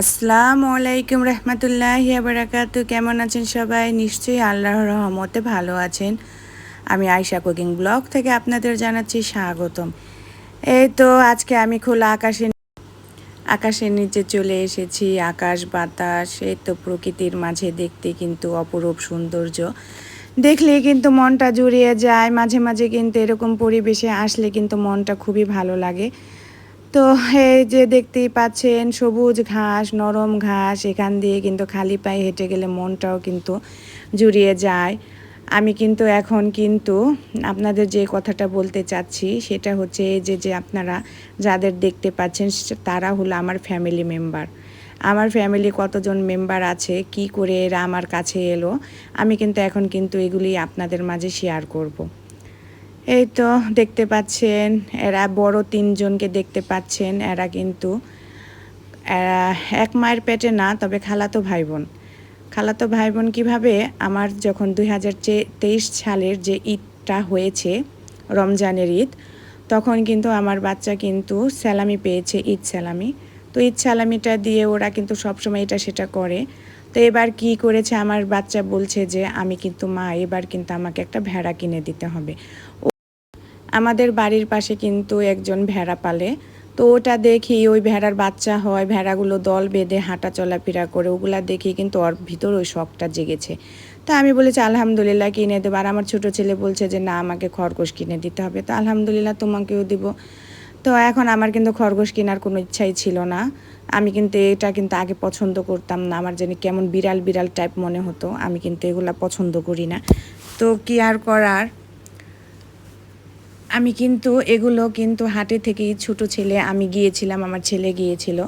আসসালামু আলাইকুম রহমতুল্লাহ বারাকাত কেমন আছেন সবাই? নিশ্চয়ই আল্লাহর রহমতে ভালো আছেন। আমি আয়শা কুকিং ব্লগ থেকে আপনাদের জানাচ্ছি স্বাগতম। এই তো আজকে আমি খোলা আকাশে আকাশের নিচে চলে এসেছি। আকাশ বাতাস, এই তো প্রকৃতির মাঝে দেখতে কিন্তু অপরূপ সৌন্দর্য। দেখলে কিন্তু মনটা জুড়িয়ে যায়। মাঝে মাঝে কিন্তু এরকম পরিবেশে আসলে কিন্তু মনটা খুবই ভালো লাগে। তো এই যে দেখতেই পাচ্ছেন, সবুজ ঘাস, নরম ঘাস, এখান দিয়ে কিন্তু খালি পায়ে হেঁটে গেলে মনটাও কিন্তু জুড়িয়ে যায় আমি কিন্তু এখন কিন্তু আপনাদের যে কথাটা বলতে চাচ্ছি, সেটা হচ্ছে যে যে আপনারা যাদের দেখতে পাচ্ছেন তারা হলো আমার ফ্যামিলি মেম্বার আমার ফ্যামিলি কতজন মেম্বার আছে, কি করে এরা আমার কাছে এলো, আমি কিন্তু এখন কিন্তু এগুলি আপনাদের মাঝে শেয়ার করব। এই তো দেখতে পাচ্ছেন, এরা বড় তিনজনকে দেখতে পাচ্ছেন, এরা কিন্তু, এরা এক মায়ের পেটে না, তবে খালাতো ভাই বোন খালাতো ভাই বোন কীভাবে আমার যখন দুই হাজার তেইশ সালের যে ঈদটা হয়েছে, রমজানের ঈদ, তখন কিন্তু আমার বাচ্চা কিন্তু স্যালামি পেয়েছে ঈদ স্যালামি। তো ঈদ স্যালামিটা দিয়ে ওরা কিন্তু সবসময় এটা সেটা করে। তো এবার কি করেছে আমার বাচ্চা বলছে যে, আমি কিন্তু মা, এবার কিন্তু আমাকে একটা ভেড়া কিনে দিতে হবে। আমাদের বাড়ির পাশে কিন্তু একজন ভেড়া পালে। তো ওটা দেখি ওই ভেড়ার বাচ্চা হয়, ভেড়াগুলো দল বেঁধে হাঁটা চলাফেরা করে, ওগুলা দেখি কিন্তু ওর ভিতর ওই শখটা জেগেছে। তা আমি বলেছি, আলহামদুলিল্লাহ, কিনে দেবো। আর আমার ছোটো ছেলে বলছে যে, না, আমাকে খরগোশ কিনে দিতে হবে। তো আলহামদুলিল্লাহ, তোমাকেও দিব। তো এখন আমার কিন্তু খরগোশ কেনার কোনো ইচ্ছাই ছিল না। আমি কিন্তু এটা কিন্তু আগে পছন্দ করতাম না। আমার জানি কেমন বিড়াল বিড়াল টাইপ মনে হতো, আমি কিন্তু এগুলা পছন্দ করি না। তো কি আর করার? আমি কিন্তু, এগুলো কিন্তু হাটে থেকেই ছোট ছেলে, আমি গিয়েছিলাম, আমার ছেলে গিয়েছিল।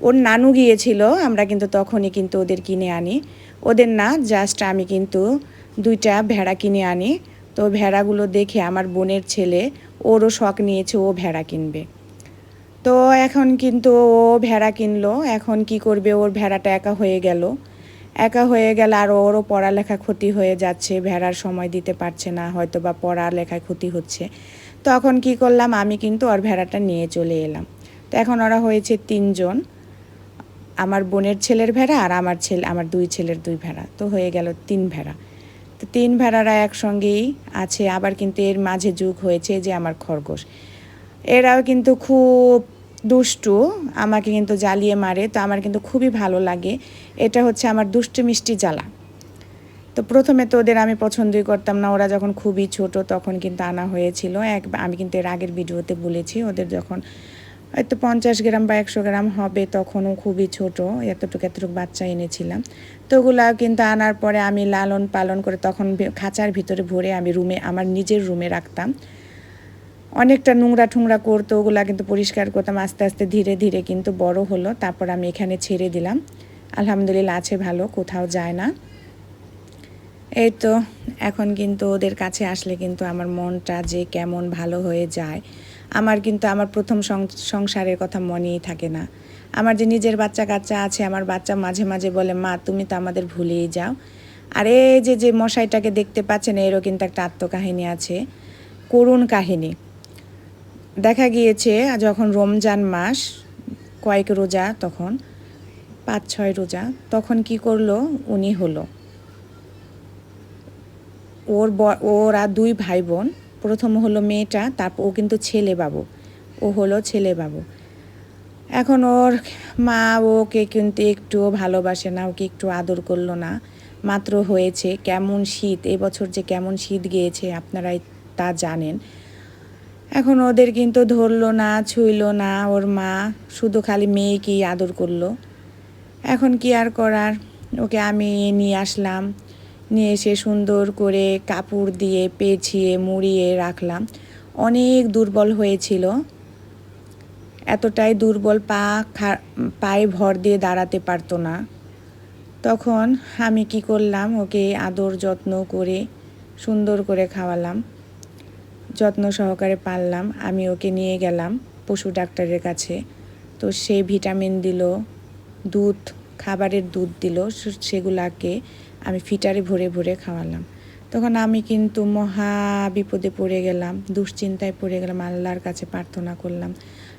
ওর নানু গিয়েছিল, আমরা কিন্তু তখনই কিন্তু ওদের কিনে আনি। ওদের না জাস্ট আমি কিন্তু দুইটা ভেড়া কিনে আনি। তো ভেড়াগুলো দেখে আমার বোনের ছেলে, ওরও শখ নিয়েছে, ও ভেড়া কিনবে। তো এখন কিন্তু ও ভেড়া কিনলো, এখন কি করবে, ওর ভেড়াটা একা হয়ে গেল। একা হয়ে গেলে আর ওরও পড়ালেখা ক্ষতি হয়ে যাচ্ছে, ভেড়ার সময় দিতে পারছে না হয়তো বা পড়ালেখায় ক্ষতি হচ্ছে। তখন কি করলাম, আমি কিন্তু ওর ভেড়াটা নিয়ে চলে এলাম। তো এখন ওরা হয়েছে তিনজন, আমার বোনের ছেলের ভেড়া আর আমার ছেলে, আমার দুই ছেলের দুই ভেড়া। তো হয়ে গেল তিন ভেড়া। তো তিন ভেড়ারা একসঙ্গেই আছে, আবার কিন্তু এর মাঝে যুগ হয়েছে যে আমার খরগোশ। এরাও কিন্তু খুব দুষ্টু, আমাকে কিন্তু জ্বালিয়ে মারে। তো আমার কিন্তু খুবই ভালো লাগে। এটা হচ্ছে আমার দুষ্টু মিষ্টি জ্বালা। তো প্রথমে তো ওদের আমি পছন্দই করতাম না। ওরা যখন খুবই ছোট তখন কিন্তু আনা হয়েছিল। এক, আমি কিন্তু এর আগের ভিডিওতে বলেছি, ওদের যখন হয়তো পঞ্চাশ গ্রাম বা একশো গ্রাম হবে তখনও খুবই ছোট, এতটুকু এতটুকু বাচ্চা এনেছিলাম। তো ওগুলা কিন্তু আনার পরে আমি লালন পালন করে তখন খাঁচার ভিতরে ভরে আমি রুমে, আমার নিজের রুমে রাখতাম। অনেকটা নোংরা ঠুংরা করতো, ওগুলা কিন্তু পরিষ্কার করতাম, আস্তে আস্তে ধীরে ধীরে কিন্তু বড় হলো। তারপর আমি এখানে ছেড়ে দিলাম। আলহামদুলিল্লাহ আছে ভালো, কোথাও যায় না। এই তো, এখন কিন্তু ওদের কাছে আসলে কিন্তু আমার মনটা যে কেমন ভালো হয়ে যায়, আমার কিন্তু আমার প্রথম সংসারের কথা মনেই থাকে না। আমার যে নিজের বাচ্চা কাচ্চা আছে, আমার বাচ্চা মাঝে মাঝে বলে, মা, তুমি তো আমাদের ভুলেই যাও। আর এই যে যে মশাইটাকে দেখতে পাচ্ছেন, এরও কিন্তু একটা আত্মকাহিনী আছে, করুণ কাহিনী। দেখা গিয়েছে, যখন রমজান মাস, কয়েক রোজা তখন পাঁচ ছয় রোজা, তখন কি করল? উনি হলো। ওর ওরা দুই ভাই বোন প্রথম হলো মেয়েটা, তারপর ও কিন্তু ছেলে বাবু। ও হলো ছেলে বাবু। এখন ওর মা ওকে কিন্তু একটুও ভালোবাসে না, ওকে একটু আদর করল না। মাত্র হয়েছে কেমন শীত এবছর যে কেমন শীত গিয়েছে, আপনারাই তা জানেন। এখন ওদের কিন্তু ধরলো না, ছুইল না, ওর মা শুধু খালি মেয়েকেই আদর করল। এখন কি আর করার? ওকে আমি নিয়ে আসলাম। নিয়ে এসে সুন্দর করে কাপড় দিয়ে পেঁচিয়ে, মুড়িয়ে রাখলাম। অনেক দুর্বল হয়েছিল। এতটাই দুর্বল পা পায়ে ভর দিয়ে দাঁড়াতে পারতো না। তখন আমি কি করলাম, ওকে আদর যত্ন করে সুন্দর করে খাওয়ালাম। যত্ন সহকারে পারলাম আমি ওকে নিয়ে গেলাম পশু ডাক্তারের কাছে। তো সে ভিটামিন দিল, দুধ, খাবারের দুধ দিল। সেগুলাকে আমি ফিটারে ভরে ভরে খাওয়ালাম। তখন আমি কিন্তু মহা বিপদে পড়ে গেলাম, দুশ্চিন্তায় পড়ে গেলাম, আল্লাহর কাছে প্রার্থনা করলাম।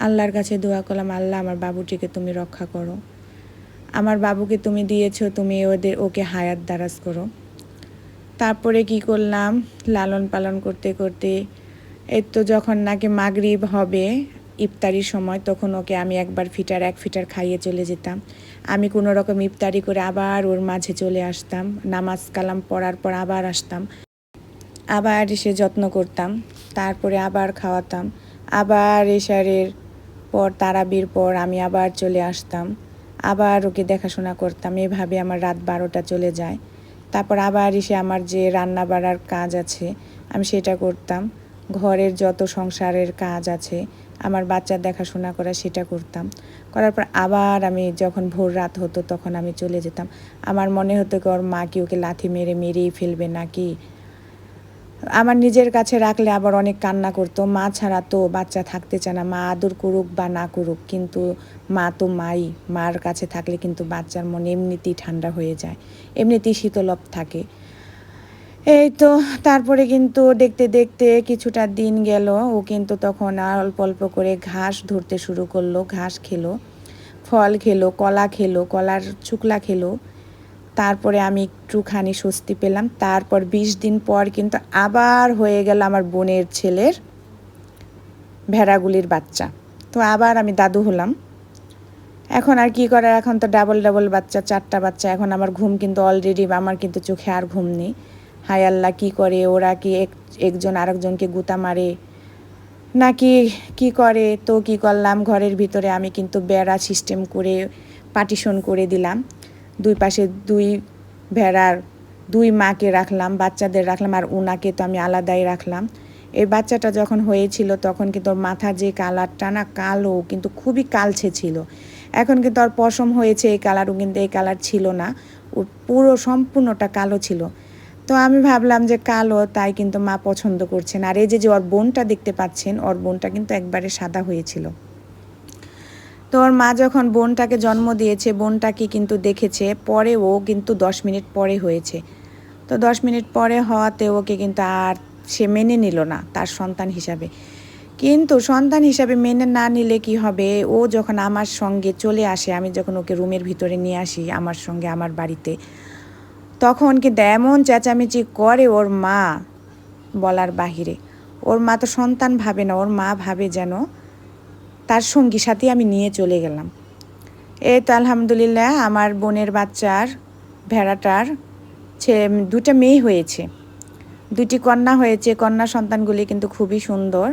আল্লাহর কাছে দোয়া করলাম, আল্লাহ, আমার বাবুটিকে তুমি রক্ষা করো। আমার বাবুকে তুমি দিয়েছ, তুমি ওদের, ওকে হায়াত দারাজ করো। তারপরে কি করলাম? লালন পালন করতে করতে, এই তো যখন নাকি মাগরিব হবে ইফতারির সময় তখন ওকে আমি একবার ফিটার এক ফিটার খাইয়ে চলে যেতাম। আমি কোনো রকম ইফতারি করে আবার ওর মাঝে চলে আসতাম। নামাজ কালাম পড়ার পর আবার আসতাম। আবার এসে যত্ন করতাম। তারপরে আবার খাওয়াতাম। আবার এশারের পর, তারাবির পর আমি আবার চলে আসতাম। আবার ওকে দেখাশোনা করতাম। এভাবে আমার রাত বারোটা চলে যায়। তারপর আবার এসে আমার যে রান্না বাড়ার কাজ আছে, আমি সেটা করতাম। ঘরের যত সংসারের কাজ আছে, আমার বাচ্চার দেখাশোনা করা সেটা করতাম। করার পর আবার আমি যখন ভোর রাত হতো তখন আমি চলে যেতাম। আমার মনে হতো কি, ওর মা কি ওকে লাথি মেরে মেরেই ফেলবে নাকি? আমার নিজের কাছে রাখলে আবার অনেক কান্না করতো। মা ছাড়া তো বাচ্চা থাকতে চায় না, মা আদর করুক বা না করুক, কিন্তু মা তো মাই। মার কাছে থাকলে কিন্তু বাচ্চার মন এমনিতেই ঠান্ডা হয়ে যায়। এমনিতেই শীতলভ থাকে। এই তো, তারপরে কিন্তু দেখতে দেখতে কিছুটা দিন গেল। ও কিন্তু তখন আর অল্প অল্প করে ঘাস ধরতে শুরু করল, ঘাস খেলো, ফল খেলো, কলা খেলো, কলার চুকলা খেলো। তারপরে আমি একটুখানি স্বস্তি পেলাম। তারপর বিশ দিন পর কিন্তু আবার হয়ে গেল আমার বোনের ছেলের ভেড়াগুলির বাচ্চা। তো আবার আমি দাদু হলাম। এখন আর কি করার? এখন তো ডাবল ডাবল বাচ্চা, চারটা বাচ্চা। এখন আমার ঘুম কিন্তু অলরেডি আমার কিন্তু চোখে আর ঘুম নেই। হায় আল্লাহ, কী করে? ওরা কি এক, একজন আরেকজনকে গুতা মারে? নাকি কি করে? তো কি করলাম? ঘরের ভিতরে আমি কিন্তু বেড়া সিস্টেম করে পার্টিশন করে দিলাম। দুই পাশে দুই ভেড়ার দুই মাকে রাখলাম, বাচ্চাদের রাখলাম, আর উনাকে তো আমি আলাদাই রাখলাম। এই বাচ্চাটা যখন হয়েছিল, তখন কিন্তু ওর যে কালারটা না কালো, কিন্তু খুবই কালছে ছিল। এখন কিন্তু ওর পশম হয়েছে, এই কালারও কিন্তু এই কালার ছিল না। ও পুরো সম্পূর্ণটা কালো ছিল। তো আমি ভাবলাম যে কালো, তাই কিন্তু মা পছন্দ করছেন। আর এই যে যে ওর বোনটা দেখতে পাচ্ছেন, ওর বোনটা কিন্তু একবারে সাদা হয়েছিল। তো ওর মা যখন বোনটাকে জন্ম দিয়েছে, বোনটাকে কিন্তু দেখেছে, পরে ও কিন্তু দশ মিনিট পরে হয়েছে। তো দশ মিনিট পরে হওয়াতে ওকে কিন্তু আর সে মেনে নিল না, তার সন্তান হিসাবে। কিন্তু সন্তান হিসাবে মেনে না নিলে কি হবে? ও যখন আমার সঙ্গে চলে আসে, আমি যখন ওকে রুমের ভিতরে নিয়ে আসি, আমার সঙ্গে, আমার বাড়িতে তখন কিন্তু এমন চেঁচামেচি করে ওর মা বলার বাহিরে। ওর মা তো সন্তান ভাবে না, ওর মা ভাবে যেন তার সঙ্গী সাথে আমি নিয়ে চলে গেলাম। এই তো আলহামদুলিল্লাহ আমার বোনের বাচ্চার, ভেড়াটার ছেলে দুটা মেয়ে হয়েছে। দুটি কন্যা হয়েছে, কন্যা সন্তানগুলি কিন্তু খুবই সুন্দর,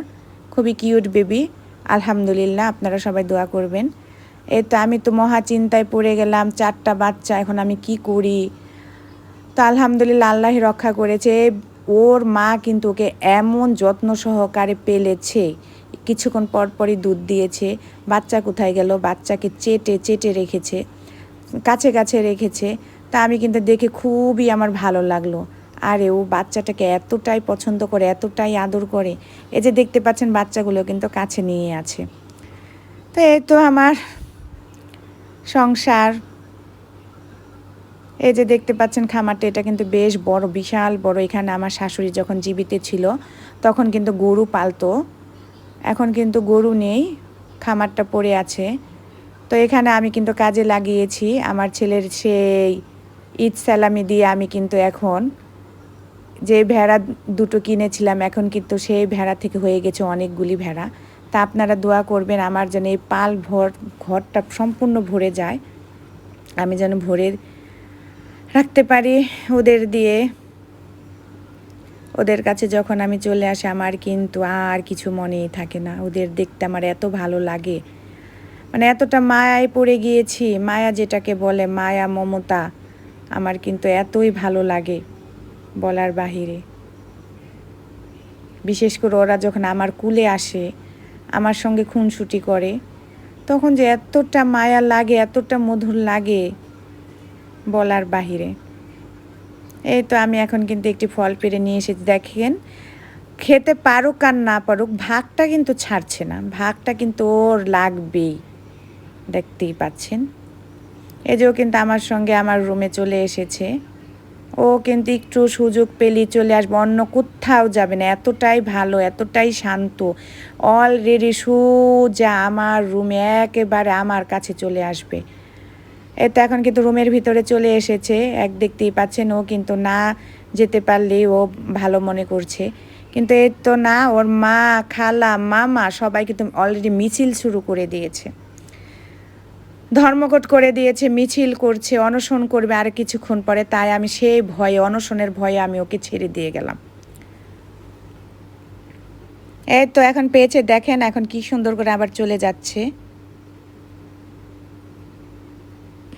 খুবই কিউট বেবি। আলহামদুলিল্লাহ আপনারা সবাই দোয়া করবেন। এই তো আমি তো মহা চিন্তায় পড়ে গেলাম, চারটা বাচ্চা, এখন আমি কি করি? তো আলহামদুলিল্লাহ আল্লাহ রক্ষা করেছে। ওর মা কিন্তু ওকে এমন যত্ন সহকারে পেলেছে, কিছুক্ষণ পর পরই দুধ দিয়েছে। বাচ্চা কোথায় গেল? বাচ্চাকে চেটে চেটে রেখেছে, কাছে কাছে রেখেছে। তা আমি কিন্তু দেখে খুবই আমার ভালো লাগল। আরে ও বাচ্চাটাকে এতটাই পছন্দ করে, এতটাই আদর করে। এই যে দেখতে পাচ্ছেন বাচ্চাগুলো কিন্তু কাছে নিয়ে আছে। তো এই তো আমার সংসার এই যে দেখতে পাচ্ছেন খামারটা, এটা কিন্তু বেশ বড়, বিশাল বড়। এখানে আমার শাশুড়ি যখন জীবিত ছিল, তখন কিন্তু গরু পালতো। এখন কিন্তু গরু নেই, খামারটা পড়ে আছে। তো এখানে আমি কিন্তু কাজে লাগিয়েছি। আমার ছেলের সেই ঈদ সালামি দিয়ে আমি কিন্তু এখন যে ভেড়া দুটো কিনেছিলাম, এখন কিন্তু সেই ভেড়া থেকে হয়ে গেছে অনেকগুলি ভেড়া। তা আপনারা দোয়া করবেন, আমার যেন এই পাল ভর, ঘরটা সম্পূর্ণ ভরে যায়। আমি যেন ভরে রাখতে পারি ওদের দিয়ে। ওদের কাছে যখন আমি চলে আসি, আমার কিন্তু আর কিছু মনেই থাকে না। ওদের দেখতে আমার এত ভালো লাগে। মানে এতটা মায়ায় পড়ে গিয়েছি, মায়া যেটাকে বলে মায়া মমতা, আমার কিন্তু এতই ভালো লাগে বলার বাহিরে। বিশেষ করে ওরা যখন আমার কুলে আসে, আমার সঙ্গে খুনসুটি করে, তখন যে এতটা মায়া লাগে, এতটা মধুর লাগে বলার বাহিরে। এই তো আমি এখন কিন্তু একটি ফল পেরে নিয়ে এসেছি, দেখেন। খেতে পারুক আর না পারুক ভাগটা কিন্তু ছাড়ছে না ভাগটা কিন্তু ওর লাগবেই। দেখতেই পাচ্ছেন। এই যে ও কিন্তু আমার সঙ্গে আমার রুমে চলে এসেছে। ও কিন্তু একটু সুযোগ পেলেই চলে আসবে, অন্য কোথাও যাবে না। এতটাই ভালো, এতটাই শান্ত। অলরেডি সোজা আমার রুমে একেবারে আমার কাছে চলে আসবে। এই তো এখন কিন্তু রুমের ভিতরে চলে এসেছে। এক দেখতেই পাচ্ছেন, ও কিন্তু না যেতে পারলেই ও ভালো মনে করছে। কিন্তু এর তো না, ওর মা, খালা, মামা সবাই কিন্তু অলরেডি মিছিল শুরু করে দিয়েছে। ধর্মঘট করে দিয়েছে, মিছিল করছে, অনশন করবে আর কিছুক্ষণ পরে তাই আমি সেই ভয়ে, অনশনের ভয়ে আমি ওকে ছেড়ে দিয়ে গেলাম। এই তো এখন পেয়েছে, দেখেন এখন কি সুন্দর করে আবার চলে যাচ্ছে।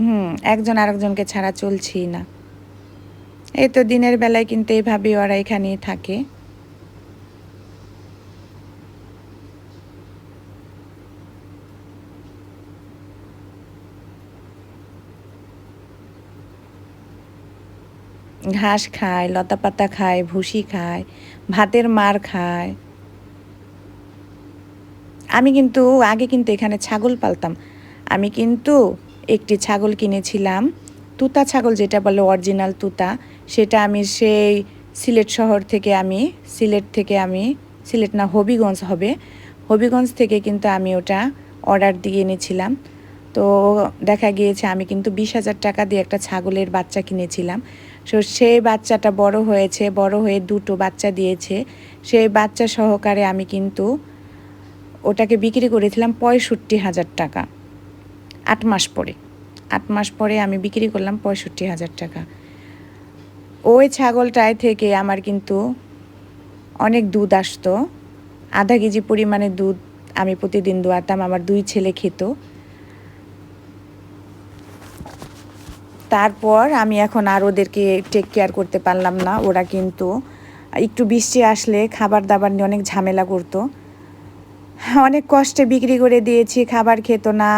হুম, একজন আরেকজনকে ছাড়া চলছেই না। এই তো দিনের বেলায় কিন্তু এইভাবেই ওরা এখানেই থাকে। ঘাস খায় লতা পাতা খায়, ভুসি খায়, ভাতের মার খায়। আমি কিন্তু আগে কিন্তু এখানে ছাগল পালতাম। আমি কিন্তু একটি ছাগল কিনেছিলাম। তুতা ছাগল যেটা বলে অরিজিনাল তুতা, সেটা আমি সেই সিলেট শহর থেকে আমি, সিলেট থেকে আমি, সিলেট না, হবিগঞ্জ হবে। হবিগঞ্জ থেকে কিন্তু আমি ওটা অর্ডার দিয়ে এনেছিলাম। তো দেখা গিয়েছে আমি কিন্তু বিশ হাজার টাকা দিয়ে একটা ছাগলের বাচ্চা কিনেছিলাম। সো সেই বাচ্চাটা বড় হয়েছে, বড় হয়ে দুটো বাচ্চা দিয়েছে। সেই বাচ্চা সহকারে আমি কিন্তু ওটাকে বিক্রি করেছিলাম পঁয়ষট্টি হাজার টাকা। আট মাস পরে, আট মাস পরে আমি বিক্রি করলাম পঁয়ষট্টি হাজার টাকা। ওই ছাগলটায় থেকে আমার কিন্তু অনেক দুধ আসতো। আধা কেজি পরিমাণে দুধ আমি প্রতিদিন দোয়াতাম, আমার দুই ছেলে খেত। তারপর আমি এখন আর ওদেরকে টেক কেয়ার করতে পারলাম না, ওরা কিন্তু একটু বৃষ্টি আসলে খাবার দাবার নিয়ে অনেক ঝামেলা করতো। অনেক কষ্টে বিক্রি করে দিয়েছি, খাবার খেত না।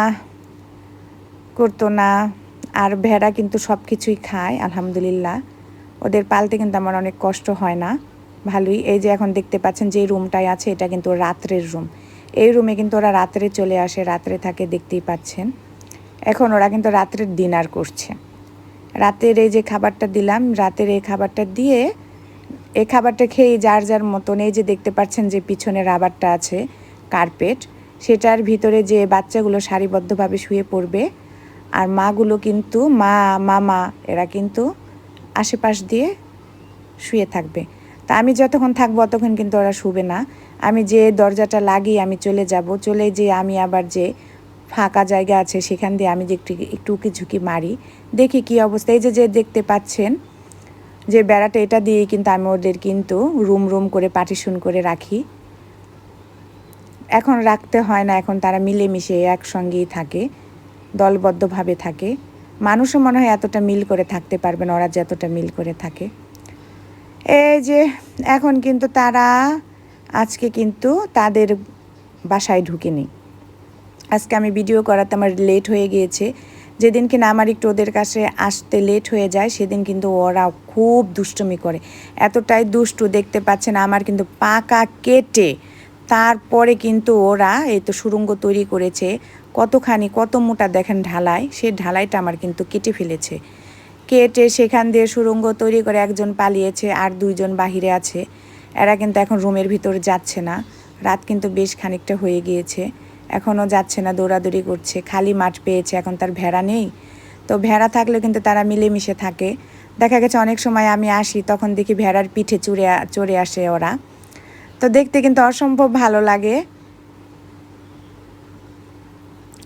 করতো না। আর ভেড়া কিন্তু সব কিছুই খায়, আলহামদুলিল্লাহ। ওদের পালতে কিন্তু আমার অনেক কষ্ট হয় না। ভালোই। এই যে এখন দেখতে পাচ্ছেন যে রুমটাই আছে, এটা কিন্তু রাত্রের রুম। এই রুমে কিন্তু ওরা রাত্রে চলে আসে, রাত্রে থাকে, দেখতেই পাচ্ছেন। এখন ওরা কিন্তু রাত্রের ডিনার করছে। রাতের এই যে খাবারটা দিলাম, রাতের এই খাবারটা দিয়ে, এই খাবারটা খেয়ে যার যার মতন, এই যে দেখতে পাচ্ছেন যে পিছনে রাবারটা আছে, কার্পেট, সেটার ভিতরে যে বাচ্চাগুলো সারিবদ্ধভাবে শুয়ে পড়বে আর মাগুলো কিন্তু মা, মামা, এরা কিন্তু আশেপাশ দিয়ে শুয়ে থাকবে। তা আমি যতক্ষণ থাকব ততক্ষণ কিন্তু ওরা শুবে না। আমি যে দরজাটা লাগিয়ে আমি চলে যাব, চলে যে আমি আবার যে ফাঁকা জায়গা আছে সেখান দিয়ে আমি যে একটু একটু উকি ঝুঁকি মারি, দেখি কি অবস্থা। এই যে যে দেখতে পাচ্ছেন, যে বেড়াটা এটা দিয়ে কিন্তু আমি ওদের কিন্তু রুম রুম করে পার্টিশন করে রাখি। এখন রাখতে হয় না, এখন তারা মিলেমিশে একসঙ্গেই থাকে। দলবদ্ধভাবে থাকে। মানুষও মনে হয় এতটা মিল করে থাকতে পারবে না, ওরা যতটা মিল করে থাকে। এই যে, এখন কিন্তু তারা, আজকে কিন্তু তাদের বাসায় ঢুকেনি। আজকে আমি ভিডিও করাতে আমার লেট হয়ে গিয়েছে। যেদিন কিনা আমার একটু ওদের কাছে আসতে লেট হয়ে যায়, সেদিন কিন্তু ওরা খুব দুষ্টুমি করে। এতটাই দুষ্টু দেখতে পাচ্ছেন আমার কিন্তু পাকা কেটে। তারপরে কিন্তু ওরা এই তো সুরঙ্গ তৈরি করেছে কতখানি, কত মোটা দেখেন ঢালাই, সেই ঢালাইটা আমার কিন্তু কেটে ফেলেছে। কেটে সেখান দিয়ে সুরঙ্গ তৈরি করে একজন পালিয়েছে আর দুইজন বাহিরে আছে। এরা কিন্তু এখন রুমের ভিতর যাচ্ছে না। রাত কিন্তু বেশ খানিকটা হয়ে গিয়েছে। এখনও যাচ্ছে না, দৌড়াদৌড়ি করছে। খালি মাঠ পেয়েছে, এখন তার ভেড়া নেই। তো ভেড়া থাকলেও কিন্তু তারা মিলেমিশে থাকে। দেখা গেছে অনেক সময় আমি আসি, তখন দেখি ভেড়ার পিঠে চড়ে চড়ে আসে ওরা। তো দেখতে কিন্তু অসম্ভব ভালো লাগে।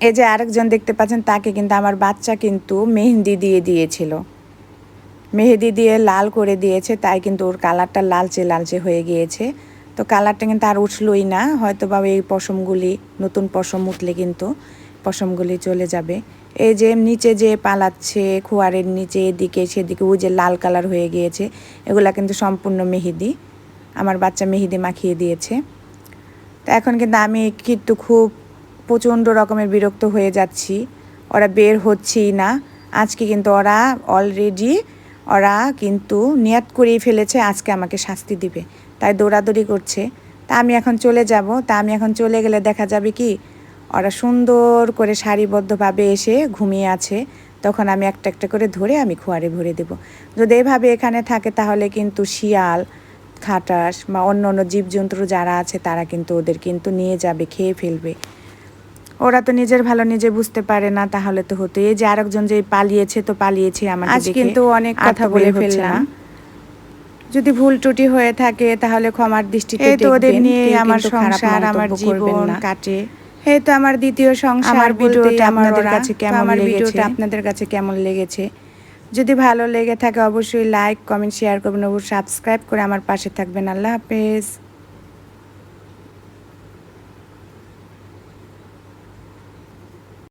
এই যে আরেকজন দেখতে পাচ্ছেন, তাকে কিন্তু আমার বাচ্চা কিন্তু মেহেন্দি দিয়ে দিয়েছিল। মেহেদি দিয়ে লাল করে দিয়েছে, তাই কিন্তু ওর কালারটা লালচে লালচে হয়ে গিয়েছে। তো কালারটা কিন্তু আর উঠলই না হয়তো বা এই পশমগুলি, নতুন পশম উঠলে কিন্তু পশমগুলি চলে যাবে। এই যে নিচে যে পালাচ্ছে খোয়ারের নিচে, এদিকে সেদিকে, ওই যে লাল কালার হয়ে গিয়েছে, এগুলা কিন্তু সম্পূর্ণ মেহেদি। আমার বাচ্চা মেহেদি মাখিয়ে দিয়েছে। তো এখন কিন্তু আমি কিন্তু খুব প্রচণ্ড রকমের বিরক্ত হয়ে যাচ্ছি। ওরা বের হচ্ছেই না। আজকে কিন্তু ওরা অলরেডি ওরা কিন্তু নিয়াত করেই ফেলেছে, আজকে আমাকে শাস্তি দিবে। তাই দৌড়াদৌড়ি করছে। তা আমি এখন চলে যাব। তা আমি এখন চলে গেলে দেখা যাবে কি, ওরা সুন্দর করে সারিবদ্ধভাবে এসে ঘুমিয়ে আছে। তখন আমি একটা একটা করে ধরে আমি খোয়ারে ভরে দেব। যদি এভাবে এখানে থাকে তাহলে কিন্তু শিয়াল, খাটাস বা অন্য অন্য জীবজন্তু যারা আছে তারা কিন্তু ওদের কিন্তু নিয়ে যাবে, খেয়ে ফেলবে। ওরা তো নিজের ভালো নিজে বুঝতে পারে না তাহলে তো হতো। এই যে আরেকজন যে পালিয়েছে তো পালিয়েছে আমার আজ কিন্তু অনেক কথা বলে ফেললাম। যদি ভুল ত্রুটি হয়ে থাকে তাহলে ক্ষমার দৃষ্টিতে এই তো ওদের নিয়ে আমার সংসার, আমার জীবন কাটে। এই তো আমার দ্বিতীয় সংসার আমার ভিডিওটা আপনাদের কাছে কেমন আমার লেগেছে? ভিডিওটা আপনাদের কাছে কেমন লেগেছে? যদি ভালো লেগে থাকে অবশ্যই লাইক কমেন্ট শেয়ার করবেন। অবশ্যই সাবস্ক্রাইব করে আমার পাশে থাকবেন। আল্লাহ হাফেজ।